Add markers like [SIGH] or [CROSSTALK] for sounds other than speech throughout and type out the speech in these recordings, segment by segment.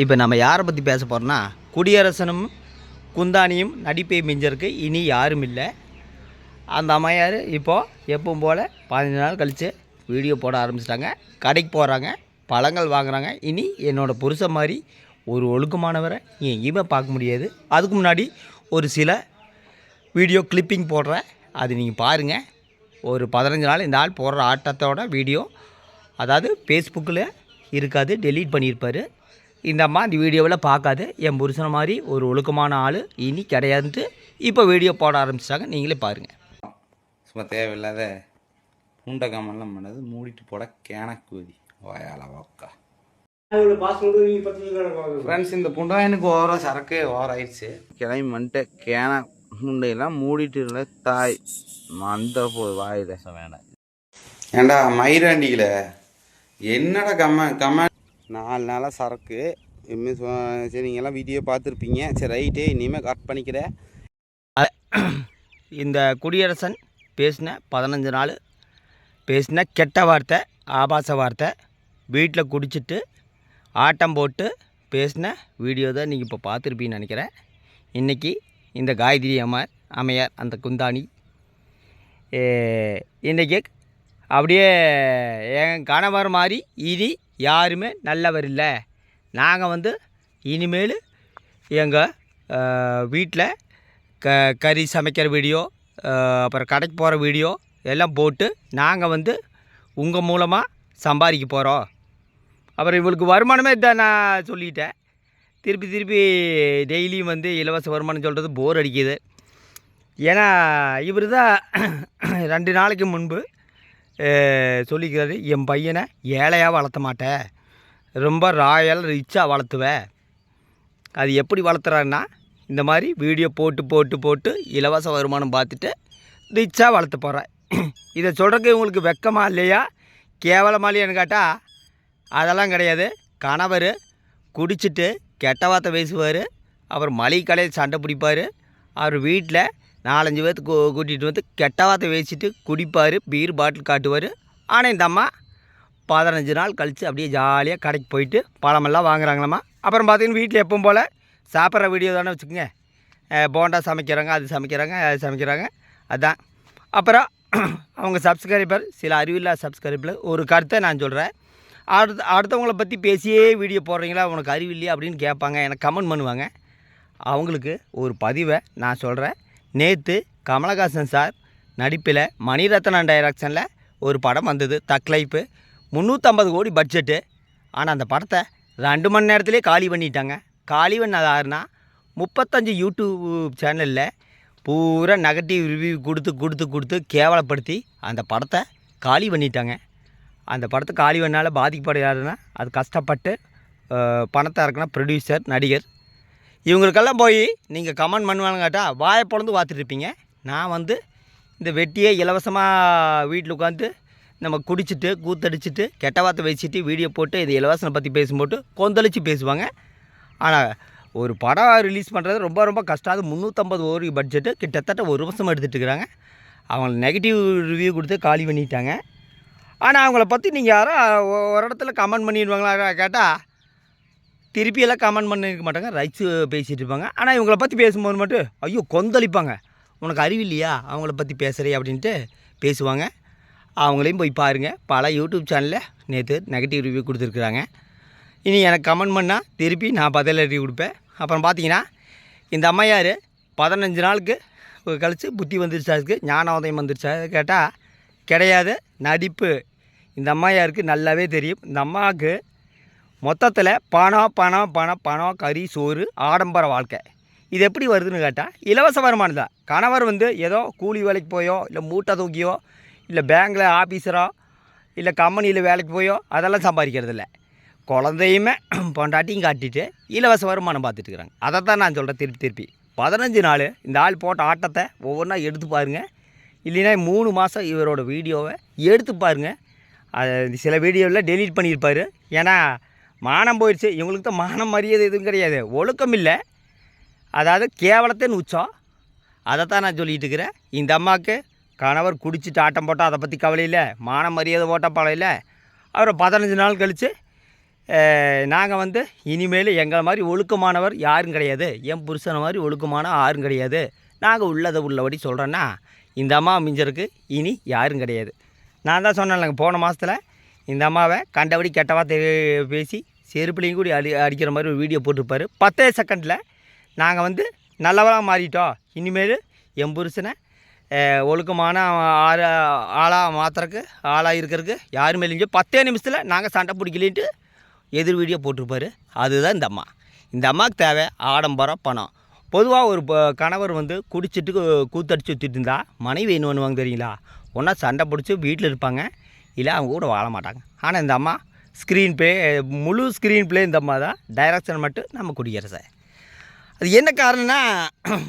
இப்போ நம்ம யாரை பற்றி பேச போகிறோன்னா குடியரசனும் குந்தானியும் நடிப்பை மிஞ்சருக்கு. இனி யாரும் இல்லை. அந்த அம்மையார் இப்போது எப்பவும் போல் பதினஞ்சு நாள் கழித்து வீடியோ போட ஆரம்பிச்சிட்டாங்க. கடைக்கு போகிறாங்க பழங்கள் வாங்குறாங்க. இனி என்னோடய புருஷன் மாதிரி ஒரு ஒழுக்கமானவரை எங்கேயுமே பார்க்க முடியாது. அதுக்கு முன்னாடி ஒரு சில வீடியோ கிளிப்பிங் போடுறேன். அது நீங்கள் பாருங்கள் ஒரு பதினஞ்சு நாள் இந்த ஆள் போடுற ஆட்டத்தோட வீடியோ அதாவது ஃபேஸ்புக்கில் இருக்காது டெலீட் பண்ணியிருப்பார். இந்த அம்மா அந்த வீடியோவில் பார்க்காது என் புருஷனை மாதிரி ஒரு ஒழுக்கமான ஆள் இனி கிடையாதுன்ட்டு இப்போ வீடியோ போட ஆரம்பிச்சிட்டாங்க. நீங்களே பாருங்கள் சும்மா தேவையில்லாத பூண்டை காமெல்லாம் பண்ணது மூடிட்டு போட கேனக்கூதி வாயால வாக்கா. ஃப்ரெண்ட்ஸ் இந்த புண்டா எனக்கு ஓவரா சரக்கு ஓவர் ஆயிடுச்சு கிளம்பி வந்துட்டு கேன முண்டையெல்லாம் மூடிட்டு இருந்த தாய். மந்த போய் வாயில வேண்டாம் ஏண்டா மயிராண்டிகள என்னடா கம்ம கம்ம நாலு நாளாக சரக்கு. இனிமேல் சொ- சரி நீங்கள்லாம் வீடியோ பார்த்துருப்பீங்க. சரி ரைட்டு இனிமேல் கட் பண்ணிக்கிறேன் இந்த குடியரசன் பேசின பதினஞ்சு நாள் பேசின கெட்ட வார்த்தை ஆபாச வார்த்தை வீட்டில் குடிச்சிட்டு ஆட்டம் போட்டு பேசின வீடியோ தான் நீங்கள் இப்போ பார்த்துருப்பீங்கன்னு நினைக்கிறேன். இன்றைக்கி இந்த காயத்ரி அம்மார் அம்மையார் அந்த குந்தாணி இன்றைக்கி அப்படியே என் கணவர் மாதிரி இனி யாருமே நல்லவர் இல்லை. நாங்கள் வந்து இனிமேல் எங்கள் வீட்டில் க கறி சமைக்கிற வீடியோ அப்புறம் கடைக்கு போகிற வீடியோ எல்லாம் போட்டு நாங்கள் வந்து உங்கள் மூலமாக சம்பாதிக்க போகிறோம் அப்புறம் இவளுக்கு வருமானமே இதை நான் சொல்லிட்டேன். திருப்பி திருப்பி டெய்லியும் வந்து இலவச வருமானம் சொல்கிறது போர் அடிக்குது. ஏன்னா இவர் தான் [CLEARS THROAT] ரெண்டு நாளைக்கு முன்பு சொல்லிக்கிறாரு என் பையனை ஏழையாக வளர்த்த மாட்டேன் ரொம்ப ராயல் ரிச்சாக வளர்த்துவேன் அது எப்படி வளர்த்துறாருன்னா இந்த மாதிரி வீடியோ போட்டு போட்டு போட்டு இலவச வருமானம் பார்த்துட்டு ரிச்சாக வளர்த்து போகிறேன் [CLEARS THROAT] இதை சொல்கிறக்கு உங்களுக்கு வெக்கமா இல்லையா? கேவலமா இல்லையான்னு கேட்டால் அதெல்லாம் கிடையாது. கணவர் குடிச்சிட்டு கெட்ட வார்த்தை பேசுவார். அப்புறம் மளிகை கடையில் சண்டை பிடிப்பார். அவர் வீட்டில் நாலஞ்சு பேர்த்து கூ கூட்டிகிட்டு வந்து கெட்ட வார்த்தை குடிப்பார் பீர் பாட்டில் காட்டுவார். ஆனால் இந்த அம்மா பதினஞ்சு நாள் கழித்து அப்படியே ஜாலியாக கடைக்கு போயிட்டு பழமெல்லாம் வாங்குறாங்களாம்மா அப்புறம் பார்த்தீங்கன்னா வீட்டில் எப்பவும் போல் சாப்பிட்ற வீடியோ தானே வச்சுக்கோங்க. போண்டா சமைக்கிறாங்க அது சமைக்கிறாங்க அது சமைக்கிறாங்க. அதுதான் அப்புறம் அவங்க சப்ஸ்கிரைபர் சில அறிவில்லா சப்ஸ்கிரைபர் ஒரு கருத்தை நான் சொல்கிறேன் அடுத்த அடுத்தவங்களை பற்றி பேசியே வீடியோ போடுறீங்களா? உனக்கு அறிவு இல்லையா? அப்படின்னு கேட்பாங்க. எனக்கு கமெண்ட் பண்ணுவாங்க. அவங்களுக்கு ஒரு பதிவை நான் சொல்கிறேன் நேற்று கமலஹாசன் சார் நடிப்பில் மணிரத்னம் டைரக்ஷனில் ஒரு படம் வந்தது தக்லைப்பு முந்நூற்றம்பது கோடி பட்ஜெட்டு ஆனால் அந்த படத்தை ரெண்டு மணி நேரத்துலேயே காலி பண்ணிட்டாங்க. காலி பண்ணது யாருன்னா முப்பத்தஞ்சு யூடியூப் சேனலில் பூரா நெகட்டிவ் ரிவ்யூ கொடுத்து கொடுத்து கொடுத்து கேவலப்படுத்தி அந்த படத்தை காலி பண்ணிட்டாங்க. அந்த படத்தை காலி பண்ணால பாதிக்கப்பட யாருன்னா அது கஷ்டப்பட்டு பணத்தை இறக்குனா ப்ரொடியூசர் நடிகர் இவங்களுக்கெல்லாம் போய் நீங்கள் கமெண்ட் பண்ணுவாங்க கேட்டால் வாயை பிறந்து பார்த்துட்ருப்பீங்க நான் வந்து இந்த வெட்டியை இலவசமாக வீட்டில் உட்காந்து நம்ம குடிச்சிட்டு கூத்தடிச்சிட்டு கெட்ட வார்த்தை வச்சுட்டு வீடியோ போட்டு இது இலவசனை பற்றி பேசும்போது கொந்தளிச்சு பேசுவாங்க. ஆனால் ஒரு படம் ரிலீஸ் பண்ணுறது ரொம்ப ரொம்ப கஷ்டம். அது முந்நூற்றம்பது ஓரி பட்ஜெட்டு கிட்டத்தட்ட ஒரு வருஷம் எடுத்துகிட்டு இருக்கிறாங்க அவங்க நெகட்டிவ் ரிவ்யூ கொடுத்து காலி பண்ணிட்டாங்க. ஆனால் அவங்கள பற்றி நீங்கள் யாரோ ஒ- ஒரு இடத்துல கமெண்ட் பண்ணிடுவாங்களா கேட்டால் திருப்பியெல்லாம் கமெண்ட் பண்ணியிருக்க மாட்டாங்க. ரைட்ஸு பேசிகிட்டு இருப்பாங்க. ஆனால் இவங்கள பற்றி பேசும்போது மட்டும் ஐயோ கொந்தளிப்பாங்க. உனக்கு அறிவு இல்லையா? அவங்கள பற்றி பேசுகிறே அப்படின்ட்டு பேசுவாங்க. அவங்களையும் போய் பாருங்கள் பல யூடியூப் சேனலில் நேற்று நெகட்டிவ் ரிவ்யூ கொடுத்துருக்குறாங்க. இனி எனக்கு கமெண்ட் பண்ணால் திருப்பி நான் பதில் எழுதி கொடுப்பேன். அப்புறம் பார்த்தீங்கன்னா இந்த அம்மையார் பதினஞ்சு நாளுக்கு கழித்து புத்தி வந்துருச்சாருக்கு ஞானோதயம் வந்துருச்சா? கேட்டால் கிடையாது. நடிப்பு. இந்த அம்மையாருக்கு நல்லாவே தெரியும். இந்த அம்மாவுக்கு மொத்தத்தில் பணம் பணம் பணம் பணம் கறி சோறு ஆடம்பர வாழ்க்கை. இது எப்படி வருதுன்னு கேட்டால் இலவச வருமானம் தான். கணவர் வந்து ஏதோ கூலி வேலைக்கு போயோ இல்லை மூட்டை தூக்கியோ இல்லை பேங்கில் ஆஃபீஸரோ இல்லை கம்பெனியில் வேலைக்கு போயோ அதெல்லாம் சம்பாதிக்கிறது இல்லை. குழந்தையுமே [CLEARS THROAT] பொண்டாட்டியும் காட்டிட்டு இலவச வருமானம் பார்த்துட்டுருக்குறாங்க அதை தான் நான் சொல்கிறேன் திருப்பி திருப்பி. பதினஞ்சு நாள் இந்த ஆள் போட்ட ஆட்டத்தை ஒவ்வொன்றா எடுத்து பாருங்கள் இல்லைன்னா மூணு மாதம் இவரோட வீடியோவை எடுத்து பாருங்கள் அது சில வீடியோவில் டெலீட் பண்ணியிருப்பார். ஏன்னா மானம் போயிடுச்சு. இவங்களுக்கு தான் மானம் மரியாதை எதுவும் கிடையாது. ஒழுக்கம் இல்லை. அதாவது கேவலத்தின் உச்சம். அதை தான் நான் சொல்லிட்டு இருக்கிறேன். இந்த அம்மாவுக்கு கணவர் குடிச்சிட்டு ஆட்டம் போட்டால் அதை பற்றி கவலை இல்லை. மானம் மரியாதை போட்டால் பழைய இல்லை. அப்புறம் பதினஞ்சு நாள் கழித்து நாங்கள் வந்து இனிமேல் எங்களை மாதிரி ஒழுக்கமானவர் யாரும் கிடையாது. என் புருஷனை மாதிரி ஒழுக்கமான யாரும் கிடையாது. நாங்கள் உள்ளதை உள்ளபடி சொல்கிறோன்னா இந்த அம்மா மிஞ்சருக்கு இனி யாரும் கிடையாது. நான் தான் சொன்னேன்லங்க போன மாதத்தில் இந்த அம்மாவை கண்டபடி கெட்டவா பேசி செருப்புலையும் கூட அடி அடிக்கிற மாதிரி ஒரு வீடியோ போட்டிருப்பார். பத்தே செகண்டில் நாங்கள் வந்து நல்லவராக மாறிட்டோம். இனிமேல் என் புருஷனை ஒழுக்கமான ஆறு ஆளாக மாத்துறக்கு ஆளாக இருக்கிறதுக்கு யாருமே இல்லைங்க. பத்தே நிமிஷத்தில் நாங்கள் சண்டை பிடிக்கலின்ட்டு எதிர் வீடியோ போட்டிருப்பாரு. அதுதான் இந்த அம்மா. இந்த அம்மாவுக்கு தேவை ஆடம்பரம் பணம். பொதுவாக ஒரு ப- கணவர் வந்து குடிச்சிட்டு கூத்தடிச்சு ஊற்றிட்டு இருந்தா மனைவி என்ன பண்ணுவாங்க தெரியுங்களா? ஒன்றா சண்டை பிடிச்சி வீட்டில் இருப்பாங்க. இல்லை அவங்க கூட வாழ மாட்டாங்க. ஆனால் இந்த அம்மா ஸ்க்ரீன் ப்ளே eh, முழு ஸ்க்ரீன் ப்ளே இந்த அம்மா தான். டைரக்ஷன் மட்டும் நம்ம குடியரசு அது என்ன காரணம்னா [CLEARS THROAT]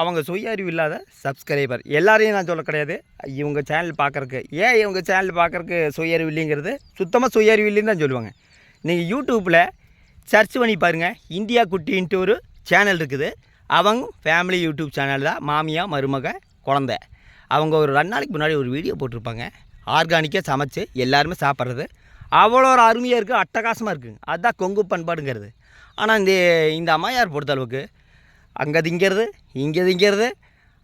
அவங்க சுய அறிவு இல்லாத சப்ஸ்கிரைபர் எல்லாரையும் நான் சொல்ல கிடையாது. இவங்க சேனல் பார்க்குறக்கு ஏன் இவங்க சேனல் பார்க்குறக்கு சுய அறிவு இல்லைங்கிறது? சுத்தமாக சுய அறிவு இல்லைன்னு தான் சொல்லுவாங்க. நீங்கள் யூடியூப்பில் சர்ச் பண்ணி பாருங்கள் இந்தியா குட்டின்ட்டு ஒரு சேனல் இருக்குது. அவங்க ஃபேமிலி யூடியூப் சேனல் தான். மாமியா மருமக குழந்த. அவங்க ஒரு ரெண்டு நாளைக்கு முன்னாடி ஒரு வீடியோ போட்டிருப்பாங்க. ஆர்கானிக்காக சமைச்சு எல்லாருமே சாப்பிட்றது. அவ்வளோ ஒரு அருமையாக இருக்குது அட்டகாசமாக இருக்குங்க. அதுதான் கொங்கு பண்பாடுங்கிறது. ஆனால் இந்த இந்த அம்மையார் பொறுத்தளவுக்கு அங்கே திங்கிறது இங்கே திங்கிறது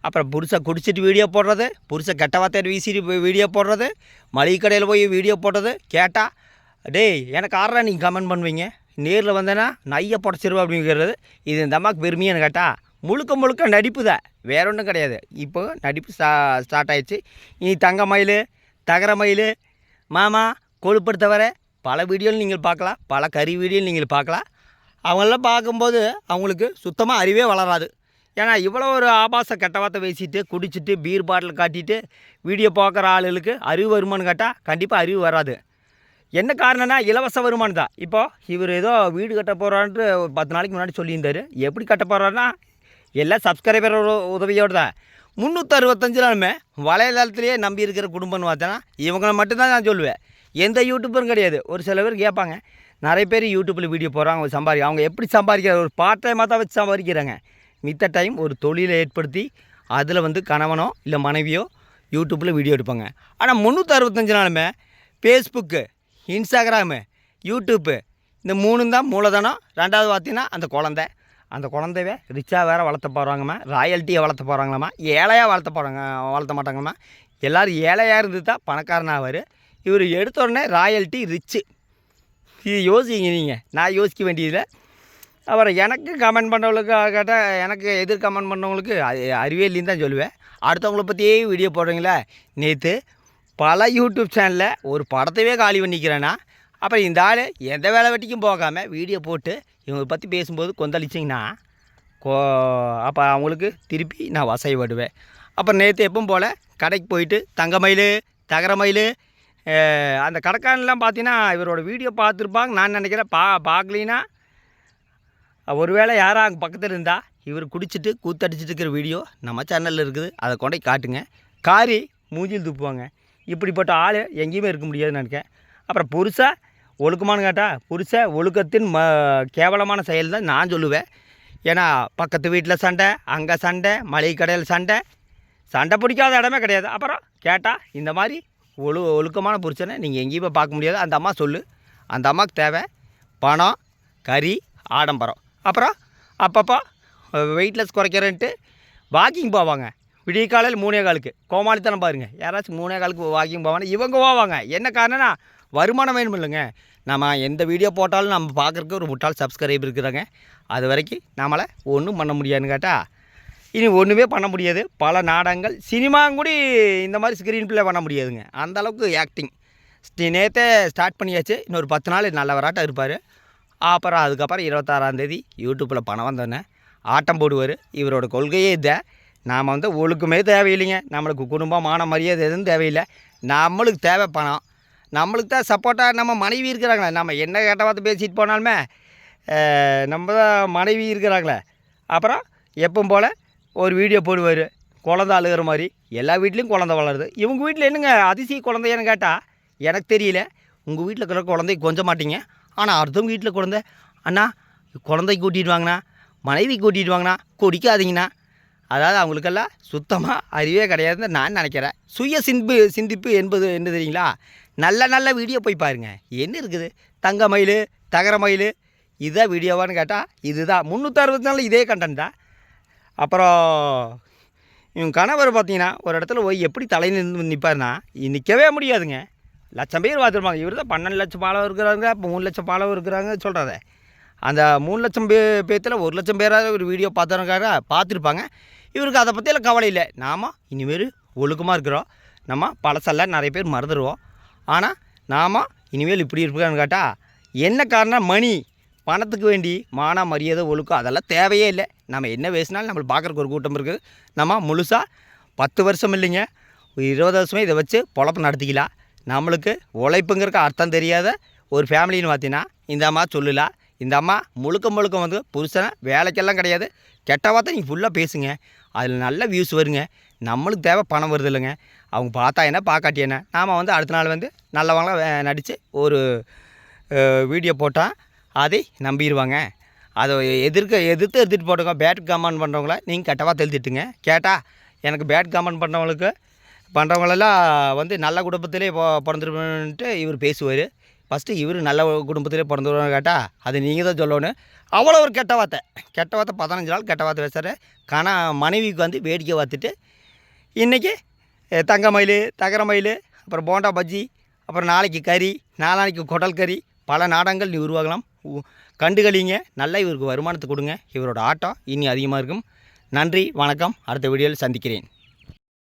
அப்புறம் புருஷை குடிச்சிட்டு வீடியோ போடுறது புருஷை கெட்ட வார்த்தையை வீசிட்டு போய் வீடியோ போடுறது மளிகை கடையில் போய் வீடியோ போடுறது கேட்டால் டேய் எனக்கு ஆறா நீங்கள் கமெண்ட் பண்ணுவீங்க? நேரில் வந்தேன்னா நையை புடச்சிருவா அப்படிங்கிறது. இது இந்த அம்மாவுக்கு பெருமையானு கேட்டால் முழுக்க முழுக்க நடிப்பு தான். வேற ஒன்றும் கிடையாது. இப்போ நடிப்பு ஸ்டா ஸ்டார்ட் ஆயிடுச்சு. இனி தங்க மயில் தகர மயில் மாமா கொழுப்பை தவிர பல வீடியோவில் நீங்கள் பார்க்கலாம் பல கறி வீடியோவில் நீங்கள் பார்க்கலாம். அவங்களெல்லாம் பார்க்கும்போது அவங்களுக்கு சுத்தமாக அறிவே வளராது. ஏன்னா இவ்வளோ ஒரு ஆபாச கெட்ட வார்த்தை பேசிட்டு குடிச்சிட்டு பீர் பாட்டில் காட்டிட்டு வீடியோ பார்க்குற ஆளுகளுக்கு அறிவு வருமானு கேட்டால் கண்டிப்பாக அறிவு வராது. என்ன காரணம்னா இலவச வருமானம் தான். இப்போ இவர் ஏதோ வீடு கட்ட போகிறான்ட்டு ஒரு பத்து நாளைக்கு முன்னாடி சொல்லியிருந்தார். எப்படி கட்ட போகிறாருன்னா எல்லாம் சப்ஸ்கிரைபர் உதவியோடு தான். முந்நூற்றி அறுபத்தஞ்சு நாளுமே வலைதளத்திலேயே நம்பி இருக்கிற குடும்பம்னு பார்த்தோன்னா இவங்களை மட்டும்தான் நான் சொல்லுவேன். எந்த யூடியூப்பரும் கிடையாது. ஒரு சில பேர் கேட்பாங்க நிறைய பேர் யூடியூப்பில் வீடியோ போடுறாங்க சம்பாதி அவங்க எப்படி சம்பாதிக்கிறாங்க? ஒரு பார்ட் டைமாக தான் வச்சு சம்பாதிக்கிறாங்க. மித்த டைம் ஒரு தொழிலை ஏற்படுத்தி அதில் வந்து கணவனோ இல்லை மனைவியோ யூடியூப்பில் வீடியோ எடுப்பாங்க. ஆனால் முந்நூற்றி அறுபத்தஞ்சு நாளுமே ஃபேஸ்புக்கு இன்ஸ்டாகிராமு யூடியூப்பு இந்த மூணு தான் மூலதனம். ரெண்டாவது பார்த்தீங்கன்னா அந்த குழந்தை. அந்த குழந்தைய ரிச்சாக வேறு வளர்த்த போகிறாங்கம்மா ராயல்ட்டியை வளர்த்த போகிறாங்களாம்மா ஏழையாக வளர்த்த போகிறாங்க வளர்த்த மாட்டாங்கம்மா. எல்லோரும் ஏழையாக இருந்து தான் பணக்காரனாவார் இவர் எடுத்த உடனே ராயல்ட்டி ரிச்சு இது யோசிங்க நீங்கள் நான் யோசிக்க வேண்டியதில்லை. அப்புறம் எனக்கு கமெண்ட் பண்ணவங்களுக்கு கேட்டால் எனக்கு எதிர் கமெண்ட் பண்ணவங்களுக்கு அது அறிவே இல்லைன்னு தான் சொல்லுவேன். அடுத்தவங்கள பற்றியே வீடியோ போடுறீங்களே? நேற்று பல யூடியூப் சேனலில் ஒரு படத்தையே காலி பண்ணிக்கிறேன்னா அப்புறம் இந்த ஆள் எந்த வேலை வெட்டிக்கும் போகாமல் வீடியோ போட்டு இவங்களை பற்றி பேசும்போது கொந்தளிச்சிங்கன்னா கோ அப்போ அவங்களுக்கு திருப்பி நான் வசைப்படுவேன். அப்புறம் நேற்று எப்பவும் போல் கடைக்கு போயிட்டு தங்க மயில் தகர மயில் அந்த கடைக்காரன்லாம் பார்த்தீங்கன்னா இவரோட வீடியோ பார்த்துருப்பாங்க. நான் நினைக்கிறேன் பா பார்க்கலினா. ஒருவேளை யாரும் அங்கே பக்கத்தில் இருந்தால் இவர் குடிச்சிட்டு கூத்தடிச்சிட்டு இருக்கிற வீடியோ நம்ம சேனலில் இருக்குது. அதை கொண்டு போய் காட்டுங்க. காரி மூஞ்சில் துப்புவாங்க. இப்படிப்பட்ட ஆள் எங்கேயுமே இருக்க முடியாதுன்னு நினைக்கிறேன். அப்புறம் புருஷா ஒழுக்கமானு கேட்டால் புருஷ ஒழுக்கத்தின் ம கேவலமான செயல் தான் நான் சொல்லுவேன். ஏன்னா பக்கத்து வீட்டில் சண்டை அங்கே சண்டை மளிகை கடையில் சண்டை. சண்டை பிடிக்காத இடமே கிடையாது. அப்புறம் கேட்டால் இந்த மாதிரி ஒழு ஒழுக்கமான புருஷனை நீங்கள் எங்கேயுமே பார்க்க முடியாது. அந்த அம்மா சொல்லு. அந்த அம்மாவுக்கு தேவை பணம் கறி ஆடம்பரம். அப்புறம் அப்பப்போ வெயிட்லெஸ் குறைக்கிறேன்ட்டு வாக்கிங் போவாங்க. விடிய காலையில் மூணே காலுக்கு. கோமாளித்தனம் பாருங்கள் யாராச்சும் மூணே காலுக்கு வாக்கிங் போவாங்க இவங்க போவாங்க. என்ன காரணம்னா வருமானம் வேணும் இல்லைங்க. நம்ம எந்த வீடியோ போட்டாலும் நம்ம பார்க்குறக்கு ஒரு முட்டாள் சப்ஸ்கிரைப் இருக்கிறாங்க. அது வரைக்கும் நம்மளை ஒன்றும் பண்ண முடியாதுன்னு கேட்டால் இனி ஒன்றுமே பண்ண முடியாது. பல நாடகங்கள் சினிமா கூட இந்த மாதிரி ஸ்க்ரீன் ப்ளே பண்ண முடியாதுங்க. அந்த அளவுக்கு ஆக்டிங் நேற்றே ஸ்டார்ட் பண்ணியாச்சு. இன்னொரு பத்து நாள் நல்லவராட்டம் இருப்பார். அப்புறம் அதுக்கப்புறம் இருபத்தாறாந்தேதி யூடியூப்பில் பணம் வந்தோடனே ஆட்டம் போடுவார். இவரோட கொள்கையே இதை. நாம் வந்து ஒழுக்கமே தேவையில்லைங்க. நம்மளுக்கு குடும்பம் மான மரியாதை எதுவும் தேவையில்லை. நம்மளுக்கு தேவை பணம். நம்மளுக்கு தான் சப்போர்ட்டாக நம்ம மனைவி இருக்கிறாங்களே. நம்ம என்ன கேட்ட பார்த்து பேசிட்டு போனாலுமே நம்ம தான் மனைவி இருக்கிறாங்களே. அப்புறம் எப்பவும் போல் ஒரு வீடியோ போடுவார் குழந்த அழுகிற மாதிரி. எல்லா வீட்லேயும் குழந்த வளருது. இவங்க வீட்டில் என்னங்க அதிசய குழந்தையான்னு கேட்டால் எனக்கு தெரியல. உங்கள் வீட்டில் இருக்கிற குழந்தை கொஞ்ச மாட்டீங்க. ஆனால் அடுத்தவங்க வீட்டில் குழந்தை அண்ணா குழந்தை கூட்டிகிட்டு வாங்கண்ணா மனைவி கூட்டிகிட்டு வாங்கண்ணா குடிக்காதீங்கண்ணா. அதாவது அவங்களுக்கெல்லாம் சுத்தமாக அறிவே கிடையாதுன்னு நான் நினைக்கிறேன். சுய சிந்திப்பு சிந்திப்பு என்பது என்ன தெரியுங்களா? நல்ல நல்ல வீடியோ போய் பாருங்கள் என்ன இருக்குது? தங்க மயில் தகர மயில் இதுதான் வீடியோவான்னு கேட்டால் இதுதான். முந்நூற்றறுபத்தி நாலு இதே கண்டென்ட் தான். அப்புறம் இவன் கணவர் பார்த்தீங்கன்னா ஒரு இடத்துல போய் எப்படி தலை நின்று நிற்பார்னா நிற்கவே முடியாதுங்க. லட்சம் பேர் பார்த்துருப்பாங்க. இவர் தான் பன்னெண்டு லட்சம் ஃபாலோவர் இருக்கிறாங்க இப்போ மூணு லட்சம் ஃபாலோவர் இருக்கிறாங்க சொல்கிறத அந்த மூணு லட்சம் பே பேத்தில் ஒரு லட்சம் பேராவது ஒரு வீடியோ பார்த்தவங்காக பார்த்துருப்பாங்க. இவருக்கு அதை பற்றியெல்லாம் கவலை இல்லை. நாம் இனிமேல் ஒழுக்கமாக இருக்கிறோம். நம்ம பழசெல்லாம் நிறைய பேர் மறந்துடுவோம் ஆனால் நாம் இனிமேல் இப்படி இருப்பான்னு கேட்டால் என்ன காரணம்? மணி. பணத்துக்கு வேண்டி மானா மரியாதை ஒழுக்கம் அதெல்லாம் தேவையே இல்லை. நம்ம என்ன பேசினாலும் நம்மளை பார்க்குறக்கு ஒரு கூட்டம் இருக்குது நம்ம முழுசாக பத்து வருஷம் இல்லைங்க. ஒரு இருபது வருஷமே இதை வச்சு பொழப்பு நடத்திக்கலாம் நம்மளுக்கு உழைப்புங்கிறக்க அர்த்தம் தெரியாத ஒரு ஃபேமிலின்னு பார்த்தீங்கன்னா இந்த அம்மா சொல்லலாம் இந்த அம்மா முழுக்க முழுக்க வந்து புருஷனை வேலைக்கெல்லாம் கிடையாது. கெட்ட வார்த்தை நீங்கள் ஃபுல்லாக பேசுங்க. அதில் நல்ல வியூஸ் வருங்க. நம்மளுக்கு தேவை பணம் வருது இல்லைங்க. அவங்க பார்த்தா என்ன பார்க்காட்டி என்ன? நாம் வந்து அடுத்த நாள் வந்து நல்லவங்களாம் நடித்து ஒரு வீடியோ போட்டால் அதை நம்பிடுவாங்க அதை எதிர்க்க எதிர்த்து எடுத்துகிட்டு போட்டுங்க பேட் கமெண்ட் பண்ணுறவங்கள நீங்கள் கெட்டவாக தெளித்துட்டுங்க. கேட்டால் எனக்கு பேட் கமெண்ட் பண்ணுறவங்களுக்கு பண்ணுறவங்களெல்லாம் வந்து நல்ல குடும்பத்திலே பொ பிறந்துருப்பேன்ட்டு இவர் பேசுவார். ஃபஸ்ட்டு இவர் நல்ல குடும்பத்திலே பிறந்துருவாங்க கேட்டால் அது நீங்கள் தான் சொல்லணும். அவ்வளோ ஒரு கெட்ட வார்த்தை. கெட்ட வார்த்தை பதினஞ்சு நாள் கெட்ட வார்த்தை பேசுகிற கணா மனைவிக்கு வந்து வேடிக்கை பார்த்துட்டு இன்றைக்கி தங்க மயில் தகர மயில் அப்புறம் போண்டா பஜ்ஜி அப்புறம் நாளைக்கு கறி நாளானைக்கு குடல் கறி பல நாடங்கள் நீ உருவாகலாம் கண்டுகளிங்க. நல்லா இவருக்கு வருமானத்தை கொடுங்க. இவரோட ஆட்டம் இனி அதிகமாக இருக்கும். நன்றி வணக்கம். அடுத்த வீடியோவில் சந்திக்கிறேன்.